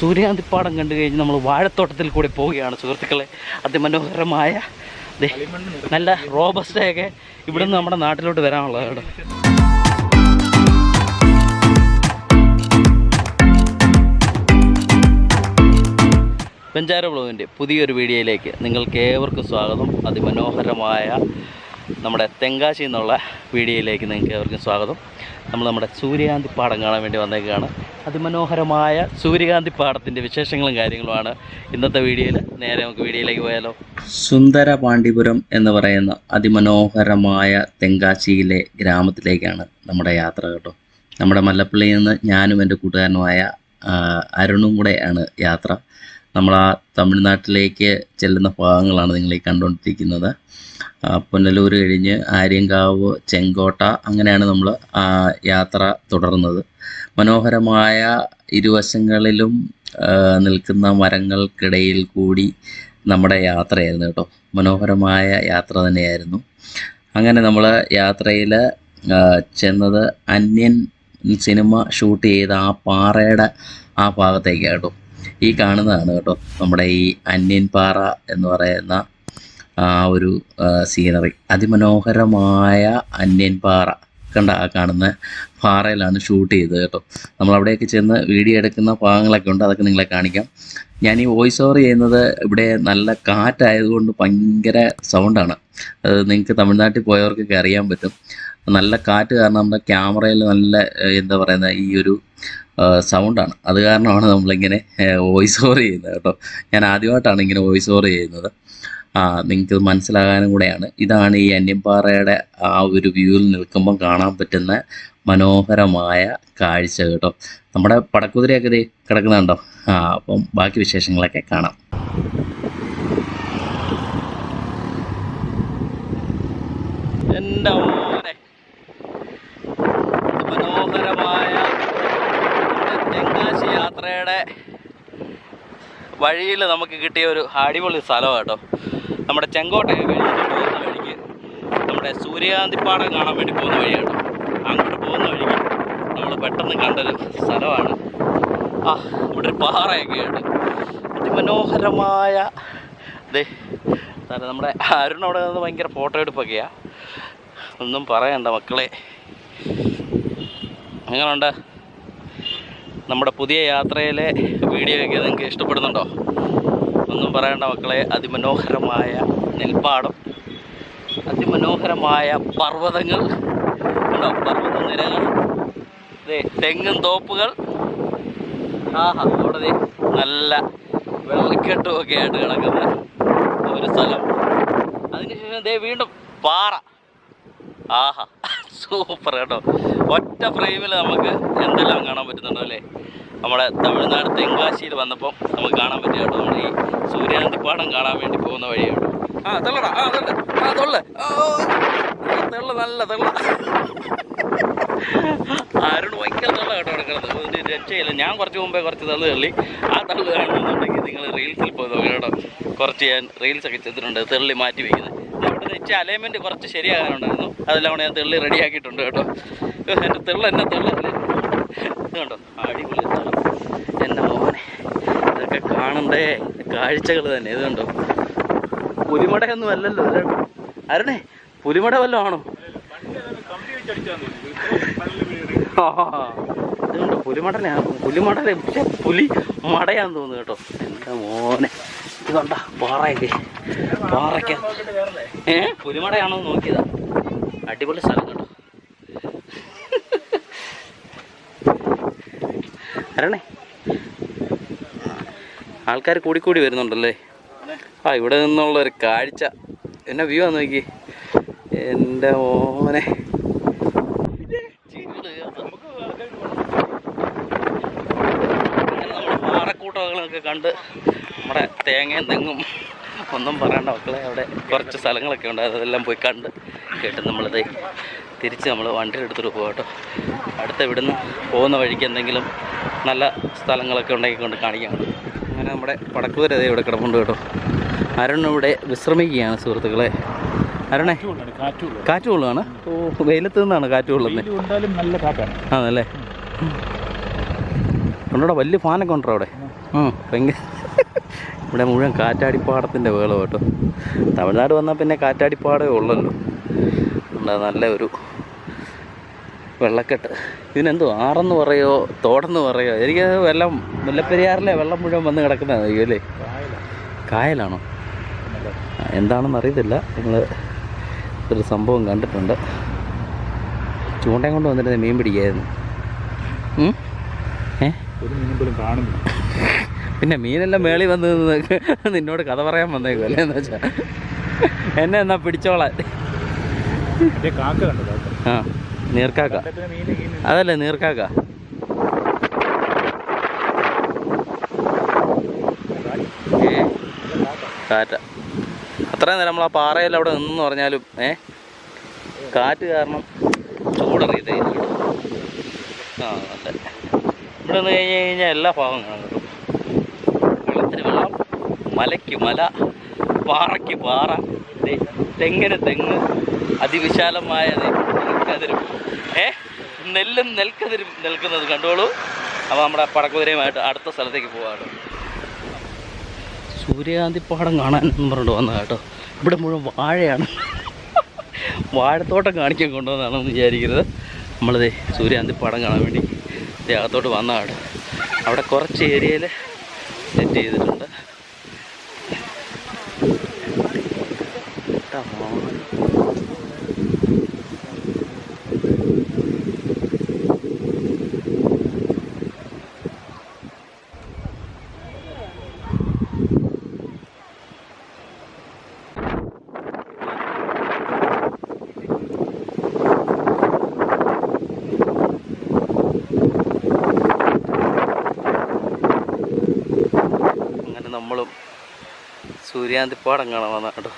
സൂര്യകാന്തിപ്പാടം കണ്ടു കഴിഞ്ഞ് നമ്മൾ വാഴത്തോട്ടത്തിൽ കൂടി പോവുകയാണ് സുഹൃത്തുക്കളെ. അതിമനോഹരമായ നല്ല റോബസ്റ്റയൊക്കെ ഇവിടുന്ന് നമ്മുടെ നാട്ടിലോട്ട് വരാനുള്ളതാണ്. ബെഞ്ചാര ബ്ലോഗിന്റെ പുതിയൊരു വീഡിയോയിലേക്ക് നിങ്ങൾക്ക് ഏവർക്കും സ്വാഗതം. അതിമനോഹരമായ നമ്മുടെ തെങ്കാശി എന്നുള്ള വീഡിയോയിലേക്ക് നിങ്ങൾക്ക് ഏവർക്കും സ്വാഗതം. നമ്മൾ നമ്മുടെ സൂര്യകാന്തി പാടം കാണാൻ വേണ്ടി വന്നേക്കാണ്. അതിമനോഹരമായ സൂര്യകാന്തി പാടത്തിന്റെ വിശേഷങ്ങളും കാര്യങ്ങളുമാണ് ഇന്നത്തെ വീഡിയോയിൽ. നേരെ നമുക്ക് വീഡിയോയിലേക്ക് പോയാലോ. സുന്ദര പാണ്ഡിപുരം എന്ന് പറയുന്ന അതിമനോഹരമായ തെങ്കാശിയിലെ ഗ്രാമത്തിലേക്കാണ് നമ്മുടെ യാത്ര കേട്ടോ. നമ്മുടെ മല്ലപ്പള്ളിയിൽ നിന്ന് ഞാനും എന്റെ കൂട്ടുകാരനുമായ അരുണും കൂടെയാണ് യാത്ര. നമ്മൾ ആ തമിഴ്നാട്ടിലേക്ക് ചെല്ലുന്ന ഭാഗങ്ങളാണ് നിങ്ങൾ ഈ കണ്ടുകൊണ്ടിരിക്കുന്നത് പുനലൂർ കഴിഞ്ഞ് ആര്യങ്കാവ് ചെങ്കോട്ട അങ്ങനെയാണ് നമ്മൾ യാത്ര തുടർന്നത്. മനോഹരമായ ഇരുവശങ്ങളിലും നിൽക്കുന്ന മരങ്ങൾക്കിടയിൽ കൂടി നമ്മുടെ യാത്രയായിരുന്നു കേട്ടോ. മനോഹരമായ യാത്ര തന്നെയായിരുന്നു. അങ്ങനെ നമ്മൾ യാത്രയിൽ ചെന്നത് അന്യൻ സിനിമ ഷൂട്ട് ചെയ്ത ആ പാറയുടെ ആ ഭാഗത്തേക്കാണ് ഈ കാണുന്നതാണ് കേട്ടോ നമ്മുടെ ഈ അന്യൻപാറ എന്ന് പറയുന്ന ആ ഒരു സീനറി അതിമനോഹരമായ അന്യൻ പാറ. കണ്ട ആ കാണുന്ന പാറയിലാണ് ഷൂട്ട് ചെയ്തത് കേട്ടോ. നമ്മൾ അവിടെയൊക്കെ ചെന്ന് വീഡിയോ എടുക്കുന്ന ഭാഗങ്ങളൊക്കെ ഉണ്ട് അതൊക്കെ നിങ്ങളെ കാണിക്കാം. ഞാൻ ഈ വോയിസ് ഓവർ ചെയ്യുന്നത് ഇവിടെ നല്ല കാറ്റായതുകൊണ്ട് ഭയങ്കര സൗണ്ടാണ് അത് നിങ്ങൾക്ക് തമിഴ്നാട്ടിൽ പോയവർക്കൊക്കെ അറിയാൻ പറ്റും. നല്ല കാറ്റ് കാരണം നമ്മുടെ ക്യാമറയിൽ നല്ല എന്താ പറയുന്നത് ഈ ഒരു സൗണ്ടാണ് അത് കാരണമാണ് നമ്മളിങ്ങനെ വോയിസ് ഓവർ ചെയ്യുന്നത് കേട്ടോ. ഞാൻ ആദ്യമായിട്ടാണ് ഇങ്ങനെ വോയിസ് ഓവർ ചെയ്യുന്നത്. നിങ്ങൾക്ക് മനസ്സിലാകാനും കൂടെയാണ്. ഇതാണ് ഈ അന്യപ്പാറയുടെ ആ ഒരു വ്യൂവിൽ നിൽക്കുമ്പോൾ കാണാൻ പറ്റുന്ന മനോഹരമായ കാഴ്ച കേട്ടോ. നമ്മുടെ പടക്കുതിരയൊക്കെ ഇതേ കിടക്കുന്നുണ്ടോ? ആ അപ്പം ബാക്കി വിശേഷങ്ങളൊക്കെ കാണാം. മനോഹരമായ തെങ്കാശി യാത്രയുടെ വഴിയിൽ നമുക്ക് കിട്ടിയ ഒരു അടിപൊളി സ്ഥലമാണ് കേട്ടോ. നമ്മുടെ ചെങ്കോട്ടയെ കഴിഞ്ഞിട്ട് പോകുന്ന വഴിക്ക് നമ്മുടെ സൂര്യകാന്തിപ്പാടം കാണാൻ വേണ്ടി പോകുന്ന വഴിയാണ്. അങ്ങോട്ട് പോകുന്ന വഴിക്ക് നമ്മൾ പെട്ടെന്ന് കണ്ടൊരു സ്ഥലമാണ്. ആ ഇവിടെ ഒരു പാറയൊക്കെയുണ്ട്. അതിമനോഹരമായ സ്ഥലം നമ്മുടെ അരുൺ അവിടെ നിന്ന് ഭയങ്കര ഫോട്ടോ എടുപ്പൊക്കെയാണ് ഒന്നും പറയണ്ട മക്കളെ. എങ്ങനെയുണ്ട് നമ്മുടെ പുതിയ യാത്രയിലെ വീഡിയോ ഒക്കെ നിങ്ങൾക്ക് ഇഷ്ടപ്പെടുന്നുണ്ടോ? ഒന്നും പറയണ്ട മക്കളെ. അതിമനോഹരമായ നെൽപ്പാടം. അതിമനോഹരമായ പർവതങ്ങൾ. കണ്ടോ? പർവത നിരകൾ. ദേ തെങ്ങും തോപ്പുകൾ. ആഹാ അവിടെ നല്ല വെള്ളക്കെട്ടും ഒക്കെ ആയിട്ട് കിടക്കുന്ന ഒരു സ്ഥലം. അതിനുശേഷം ദേ വീണ്ടും പാറ. ആഹാ സൂപ്പർ കേട്ടോ. ഒറ്റ ഫ്രെയിമിൽ നമുക്ക് എന്തെല്ലാം കാണാൻ പറ്റുന്നുണ്ടോ അല്ലേ? നമ്മുടെ തമിഴ്നാട് തെങ്കാശിയിൽ വന്നപ്പോൾ നമുക്ക് കാണാൻ പറ്റിയ കേട്ടോ നമ്മുടെ ഈ സൂര്യാന്തിപ്പാടം കാണാൻ വേണ്ടി പോകുന്ന വഴിയാണ് ആ തെള്ളടാ. ആ തെള്ള. ആ തൊള്ള. തെള്ള നല്ല തെള്ള. ആരോട് ഭയങ്കര തള്ള കേട്ടോ കിടക്കുന്നത് ഒരു രക്ഷയില്ല. ഞാൻ കുറച്ച് മുമ്പേ കുറച്ച് തള്ളു തള്ളി. ആ തള്ളു കാണുന്നുണ്ടെങ്കിൽ നിങ്ങൾ റീൽസിൽ പോയി നോക്കണം കേട്ടോ. കുറച്ച് ഞാൻ റീൽസ് ഒക്കെ ചെയ്തിട്ടുണ്ട് തള്ളി മാറ്റി വയ്ക്കുന്നത് ഇവിടെ വെച്ച് അലൈൻമെന്റ് കുറച്ച് ശരിയാകാനുണ്ടായിരുന്നു. അതെല്ലാം കൂടെ ഞാൻ തെള്ളി റെഡിയാക്കിയിട്ടുണ്ട് കേട്ടോ. എന്റെ തെള്ള എന്നെ തെള്ളല്ലേ കണ്ടോ അടിപൊളി ഇതൊക്കെ കാണണ്ടേ കാഴ്ചകൾ തന്നെ. ഇതുണ്ടോ? പുലിമടയൊന്നും അല്ലല്ലോ. അരണേ പുലിമട വല്ലതും ആണോ? ഇതുണ്ടോ? പുലിമടനെ പുലിമടനെ പുലിമട പക്ഷെ പുലി മടയാന്ന് തോന്നുന്നു കേട്ടോ. എന്റെ മോനെ. ഇതുണ്ട പാറയൊക്കെ പാറയ്ക്ക. ഏ പുലിമടയാണോ നോക്കിയതാ. അടിപൊളി സ്ഥലം കേട്ടോ. അരണേ ആൾക്കാർ കൂടിക്കൂടി വരുന്നുണ്ടല്ലേ? ആ ഇവിടെ നിന്നുള്ള ഒരു കാഴ്ച. എന്നെ വ്യൂ ആ നോക്കി. എന്റെ ഓനെ പാറക്കൂട്ടങ്ങളൊക്കെ കണ്ട് നമ്മുടെ തേങ്ങയും തെങ്ങും ഒന്നും പറയണ്ട മക്കളെ. അവിടെ കുറച്ച് സ്ഥലങ്ങളൊക്കെ ഉണ്ട്. അതെല്ലാം പോയി കണ്ട് കേട്ട് നമ്മളിത് തിരിച്ച് നമ്മൾ വണ്ടി എടുത്തിട്ട് പോകാം കേട്ടോ. അടുത്ത ഇവിടുന്ന് പോകുന്ന വഴിക്ക് എന്തെങ്കിലും നല്ല സ്ഥലങ്ങളൊക്കെ ഉണ്ടെങ്കിൽ കൊണ്ട് കാണിക്കാം. അങ്ങനെ നമ്മുടെ പടക്കുതിര ഇവിടെ കിടപ്പുണ്ട് കേട്ടോ. അരുൺ ഇവിടെ വിശ്രമിക്കുകയാണ് സുഹൃത്തുക്കളെ. അരുണേ കാറ്റ് കൊള്ളുകയാണ് ഓ വെയിലത്ത് നിന്നാണ് കാറ്റ് കൊള്ളുന്നത് ആണല്ലേ? ഉണ്ടോടാ വലിയ ഫാനൊക്കെ ഉണ്ടോ അവിടെ? ഭയങ്കര. ഇവിടെ മുഴുവൻ കാറ്റാടിപ്പാടത്തിന്റെ വേളം കേട്ടോ. തമിഴ്നാട് വന്നാൽ പിന്നെ കാറ്റാടിപ്പാടേ ഉള്ളല്ലോ. ഉണ്ട് നല്ല ഒരു വെള്ളക്കെട്ട്. ഇതിനെന്തോ ആറെന്ന് പറയോ തോടെന്ന് പറയോ? എനിക്ക് വെള്ളം മുല്ലപ്പെരിയാറിലെ വെള്ളം മുഴുവൻ വന്ന് കിടക്കുന്നതാണ് അല്ലേ? കായലാണോ? എന്താണെന്ന് അറിയത്തില്ല. നിങ്ങൾ ഒരു സംഭവം കണ്ടിട്ടുണ്ട്. ചൂണ്ടയും കൊണ്ട് വന്നിട്ട് മീൻ പിടിക്കായിരുന്നു? ഏ? പിന്നെ മീനെല്ലാം മേളി വന്ന് നിന്നോട് കഥ പറയാൻ വന്നേക്കും അല്ലേ എന്ന് വെച്ചാൽ എന്നെ എന്നാ പിടിച്ചോളാൻ? കാക്ക കണ്ടു കാക്ക. ആ. നീർക്കാക്ക. അതല്ലേ നീർക്കാക്ക? കാറ്റ. അത്രയും നേരം നമ്മൾ ആ പാറയിൽ അവിടെ നിന്നെന്ന് പറഞ്ഞാലും ഏ? കാറ്റ് കാരണം ചൂടറിയത് ആ അതെ. ഇവിടെ നിന്ന് കഴിഞ്ഞ് കഴിഞ്ഞാൽ എല്ലാ ഭാഗവും കാണാം കിട്ടും വെള്ളത്തിന് വെള്ളം മലയ്ക്ക് മല പാറയ്ക്ക് പാറ. തെങ്ങിന് തെങ്ങ് അതിവിശാലമായ നെൽക്കതിരും ഏ? നെല്ലും നെൽക്കതിരും നിൽക്കുന്നത് കണ്ടോളൂ. അപ്പോൾ നമ്മുടെ പടക്കുതിരയുമായിട്ട് അടുത്ത സ്ഥലത്തേക്ക് പോവാണ്. സൂര്യകാന്തിപ്പാടം കാണാൻ എന്ന് പറഞ്ഞിട്ട് വന്ന കേട്ടോ. ഇവിടെ മുഴുവൻ വാഴയാണ്. വാഴത്തോട്ടം കാണിക്കാൻ കൊണ്ടുവന്നാണെന്ന് വിചാരിക്കരുത്. നമ്മളിതേ സൂര്യകാന്തിപ്പാടം കാണാൻ വേണ്ടി അകത്തോട്ട് വന്നതാണ്. അവിടെ കുറച്ച് ഏരിയയിൽ സെറ്റ് ചെയ്തിട്ടുണ്ട് ട്ടാ മോനെ. അങ്ങനെ നമ്മളും സൂര്യാന്തിപ്പാടം കാണാൻ വന്ന കേട്ടോ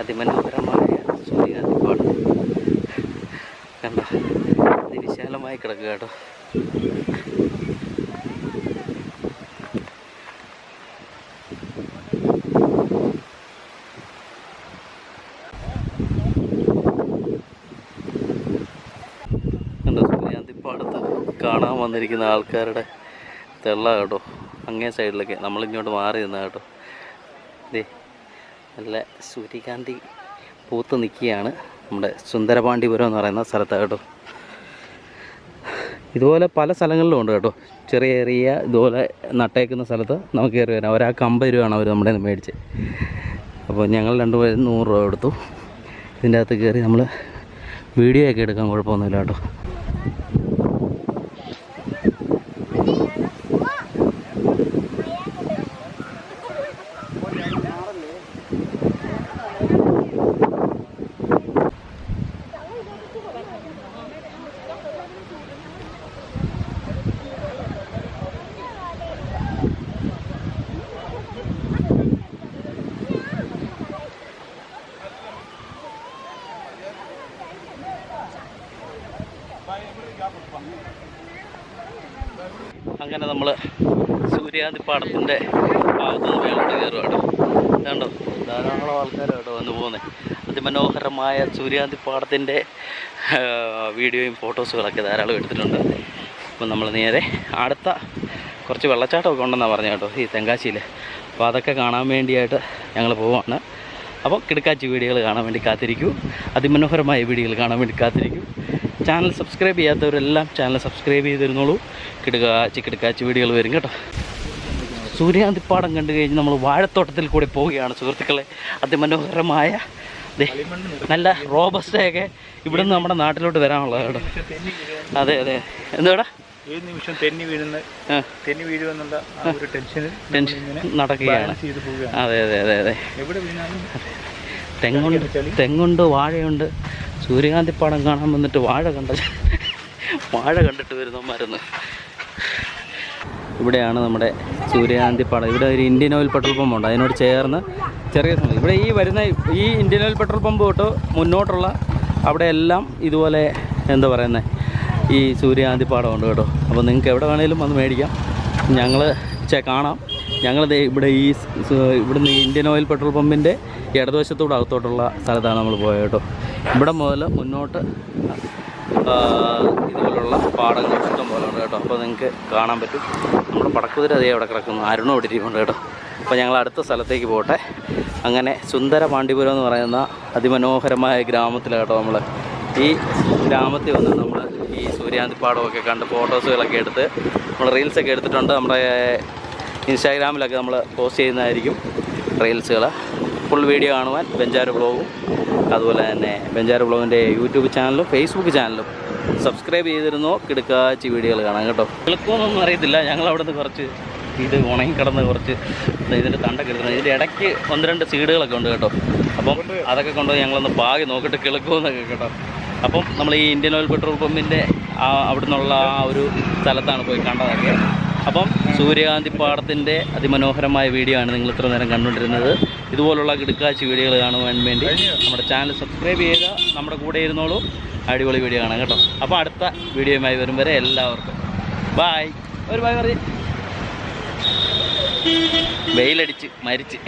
അതിമനോഹരമായ സൂര്യാന്തിപ്പാടം. കണ്ടോ? അതിവിശാലമായി കിടക്കുക കേട്ടോ. കണ്ടോ? സൂര്യാന്തിപ്പാടത്ത് കാണാൻ വന്നിരിക്കുന്ന ആൾക്കാരുടെ തെള്ള കേട്ടോ. അങ്ങേ സൈഡിലൊക്കെ. നമ്മളിങ്ങോട്ട് മാറി നിന്നാ കേട്ടോ. ദേ നല്ല സൂര്യകാന്തി പൂത്ത് നിൽക്കുകയാണ് നമ്മുടെ സുന്ദരപാണ്ഡിപുരം എന്ന് പറയുന്ന സ്ഥലത്താണ് കേട്ടോ. ഇതുപോലെ പല സ്ഥലങ്ങളിലും ഉണ്ട് കേട്ടോ. ചെറിയ ചെറിയ ഇതുപോലെ നട്ടേക്കുന്ന സ്ഥലത്ത് നമുക്ക് കയറി വരാം. ഒരാൾക്ക് അമ്പത് രൂപയാണ് അവർ നമ്മുടെ മേടിച്ച്. അപ്പോൾ ഞങ്ങൾ രണ്ടുപേരും നൂറ് രൂപ എടുത്തു ഇതിന്റെ അകത്ത് കയറി നമ്മൾ വീഡിയോ ഒക്കെ എടുക്കാൻ കുഴപ്പമൊന്നുമില്ല കേട്ടോ. അങ്ങനെ നമ്മൾ സൂര്യാതിപ്പാടത്തിന്റെ ഭാഗത്ത് നിന്ന് മേലോട്ട് കയറുവാണ്. കണ്ടോ ധാരാളം ആൾക്കാർ അവിടെ വന്ന് പോകുന്നത് അതിമനോഹരമായ സൂര്യാതിപ്പാടത്തിന്റെ വീഡിയോയും ഫോട്ടോസുകളൊക്കെ ധാരാളം എടുത്തിട്ടുണ്ട്. അപ്പം നമ്മൾ നേരെ അടുത്ത കുറച്ച് വെള്ളച്ചാട്ടമൊക്കെ ഉണ്ടെന്നാണ് പറഞ്ഞു കേട്ടോ ഈ തെങ്കാശിയിൽ അപ്പോൾ അതൊക്കെ കാണാൻ വേണ്ടിയായിട്ട് ഞങ്ങൾ പോവാണ്. അപ്പോൾ കിടക്കാച്ചി വീഡിയോകൾ കാണാൻ വേണ്ടി കാത്തിരിക്കൂ. അതിമനോഹരമായ വീഡിയോകൾ കാണാൻ വേണ്ടി കാത്തിരിക്കൂ. ചാനൽ സബ്സ്ക്രൈബ് ചെയ്യാത്തവരെല്ലാം ചാനൽ സബ്സ്ക്രൈബ് ചെയ്തിരുന്നോളൂ. കിടക്കാച്ചി കിടക്കാച്ചി വീഡിയോകൾ വരും കേട്ടോ. സൂര്യാന്തിപ്പാടം കണ്ടു കഴിഞ്ഞ് നമ്മൾ വാഴത്തോട്ടത്തിൽ കൂടി പോവുകയാണ് സുഹൃത്തുക്കളെ. അതിമനോഹരമായ നല്ല റോബസ്റ്റയൊക്കെ നിന്ന് നമ്മുടെ നാട്ടിലോട്ട് വരാനുള്ളത് കേട്ടോ. അതെ അതെ. എന്താടാ ഏത് നിമിഷം തെന്നി വീഴുന്ന തെന്നി വീഴുമെന്നുള്ള ഒരു ടെൻഷനിൽ ടെൻഷൻ നടക്കുകയാണ്. അതെ അതെ അതെ അതെ. തെങ്ങുണ്ട് തെങ്ങുണ്ട് വാഴയുണ്ട് സൂര്യകാന്തിപ്പാടം കാണാൻ വന്നിട്ട് വാഴ കണ്ട വാഴ കണ്ടിട്ട് വരുന്നവന്മാരൊന്ന് ഇവിടെയാണ് നമ്മുടെ സൂര്യകാന്തി പാടം. ഇവിടെ ഒരു ഇന്ത്യൻ ഓയിൽ പെട്രോൾ പമ്പ് ഉണ്ട്. അതിനോട് ചേർന്ന് ചെറിയ സമയം ഇവിടെ ഈ വരുന്ന ഈ ഇന്ത്യൻ ഓയിൽ പെട്രോൾ പമ്പ് തൊട്ട് മുന്നോട്ടുള്ള അവിടെ എല്ലാം ഇതുപോലെ എന്താ പറയുന്നത് ഈ സൂര്യകാന്തി ഉണ്ട് കേട്ടോ. അപ്പോൾ നിങ്ങൾക്ക് എവിടെ വേണേലും വന്ന് മേടിക്കാം. ഞങ്ങൾ ചെ കാണാം. ഞങ്ങൾ ഇവിടെ ഈ ഇവിടുന്ന് ഇന്ത്യൻ ഓയിൽ പെട്രോൾ പമ്പിന്റെ ഇടതുവശത്തൂടെ അകത്തോട്ടുള്ള സ്ഥലത്താണ് നമ്മൾ പോയത് കേട്ടോ. ഇവിടെ മുതൽ മുന്നോട്ട് ഇതുപോലുള്ള പാടങ്ങൾ ഇഷ്ടം പോലെ ഉണ്ട് കേട്ടോ. അപ്പോൾ നിങ്ങൾക്ക് കാണാൻ പറ്റും. നമ്മുടെ പടക്കുതിര അതേ അവിടെ കിടക്കുന്നു. അരുണോ ഇവിടെ ഇരിപ്പുണ്ട് കേട്ടോ. അപ്പോൾ ഞങ്ങൾ അടുത്ത സ്ഥലത്തേക്ക് പോട്ടെ. അങ്ങനെ സുന്ദര പാണ്ഡിപുരം എന്ന് പറയുന്ന അതിമനോഹരമായ ഗ്രാമത്തിലാണ് കേട്ടോ നമ്മൾ. ഈ ഗ്രാമത്തിൽ വന്ന് നമ്മൾ ഈ സൂര്യാന്തിപ്പാടമൊക്കെ കണ്ട് ഫോട്ടോസുകളൊക്കെ എടുത്ത് നമ്മൾ റീൽസൊക്കെ എടുത്തിട്ടുണ്ട്. നമ്മുടെ ഇൻസ്റ്റാഗ്രാമിലൊക്കെ നമ്മൾ പോസ്റ്റ് ചെയ്യുന്നതായിരിക്കും റീൽസുകൾ. ഫുൾ വീഡിയോ കാണുവാൻ ബെഞ്ചാർ ബ്ലോഗും അതുപോലെ തന്നെ ബെഞ്ചാർ ബ്ലോഗിന്റെ യൂട്യൂബ് ചാനലും ഫേസ്ബുക്ക് ചാനലും സബ്സ്ക്രൈബ് ചെയ്തിരുന്നോ കിടക്കാച്ചി വീഡിയോകൾ കാണാം കേട്ടോ. കിളക്കുമെന്നൊന്നും അറിയത്തില്ല ഞങ്ങൾ അവിടെ നിന്ന് കുറച്ച് ഇത് ഉണങ്ങി കിടന്ന് കുറച്ച് ഇതിന്റെ തണ്ടൊക്കെ എടുക്കുന്നത് ഇതിന്റെ ഇടയ്ക്ക് ഒന്ന് രണ്ട് സീഡുകളൊക്കെ ഉണ്ട് കേട്ടോ. അപ്പം അതൊക്കെ കൊണ്ടുപോയി ഞങ്ങളൊന്ന് പാകി നോക്കിയിട്ട് കിളക്കുമെന്നൊക്കെ കേട്ടോ. അപ്പം നമ്മൾ ഈ ഇന്ത്യൻ ഓയിൽ പെട്രോൾ പമ്പിന്റെ അവിടെ നിന്നുള്ള ആ ഒരു സ്ഥലത്താണ് പോയി കണ്ടതൊക്കെ. അപ്പം സൂര്യകാന്തി പാടത്തിന്റെ അതിമനോഹരമായ വീഡിയോ ആണ് നിങ്ങൾ ഇത്ര നേരം കണ്ടുകൊണ്ടിരുന്നത്. ഇതുപോലുള്ള കിടക്കാച്ചി വീഡിയോകൾ കാണുവാൻ വേണ്ടി നമ്മുടെ ചാനൽ സബ്സ്ക്രൈബ് ചെയ്ത് നമ്മുടെ കൂടെ ഇരുന്നോളൂ. അടിപൊളി വീഡിയോ കാണാം കേട്ടോ. അപ്പോൾ അടുത്ത വീഡിയോയുമായി വരും വരെ എല്ലാവർക്കും. ബായ് ഒരു ബായ് പറയും. വെയിലടിച്ച് മരിച്ച്.